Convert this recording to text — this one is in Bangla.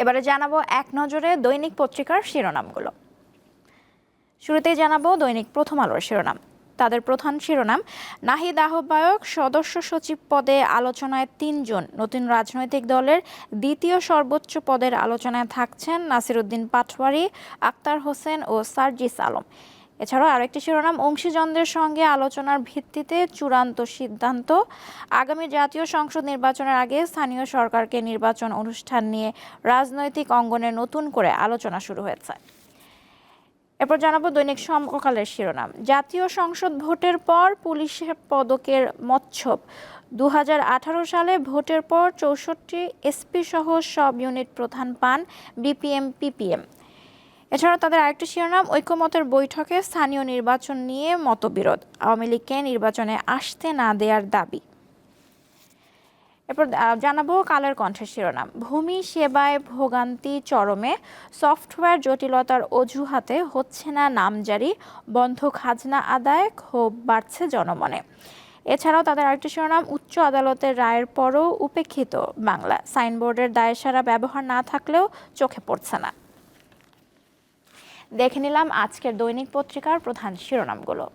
এবারে জানাব এক নজরে দৈনিক পত্রিকার শিরোনামগুলো। শুরুতেই জানাব দৈনিক প্রথম আলোর শিরোনাম। তাদের প্রধান শিরোনাম, নাহিদ আহ্বায়ক সদস্য সচিব পদে আলোচনায় তিনজন। নতুন রাজনৈতিক দলের দ্বিতীয় সর্বোচ্চ পদের আলোচনায় থাকছেন নাসিরুদ্দিন পাটওয়ারি আক্তার হোসেন ও সার্জিস আলম। এছাড়াও আরেকটি শিরোনাম, অংশীজনদের সঙ্গে আলোচনার ভিত্তিতে চূড়ান্ত সিদ্ধান্ত। আগামী জাতীয় সংসদ নির্বাচনের আগে স্থানীয় সরকারকে নির্বাচন অনুষ্ঠান নিয়ে রাজনৈতিক অঙ্গনে নতুন করে আলোচনা শুরু হয়েছে। এরপর জানাব দৈনিক সমকালের শিরোনাম। জাতীয় সংসদ ভোটের পর পুলিশের পদকের মচ্ছব দু সালে ভোটের পর চৌষট্টি এসপি সহ সব ইউনিট প্রধান পান বিপিএম, পিপিএম। এছাড়া তাদের আরেকটি শিরোনাম, ঐক্যমতের বৈঠকে স্থানীয় নির্বাচন নিয়ে মতবিরোধ, আওয়ামী লীগকে নির্বাচনে আসতে না দেওয়ার দাবি। এরপর জানাব কালের কণ্ঠের শিরোনাম। ভূমি সেবায় ভোগান্তি চরমে, সফটওয়্যার জটিলতার অজুহাতে হচ্ছে না নামজারি বন্ধ খাজনা আদায়, ক্ষোভ বাড়ছে জনমনে। এছাড়াও তাদের আরেকটি শিরোনাম, উচ্চ আদালতের রায়ের পরও উপেক্ষিত বাংলা। সাইনবোর্ডের দায়সারা ব্যবহার না থাকলেও চোখে পড়ছে না। দেখে নিলাম আজকের দৈনিক পত্রিকার প্রধান শিরোনামগুলো।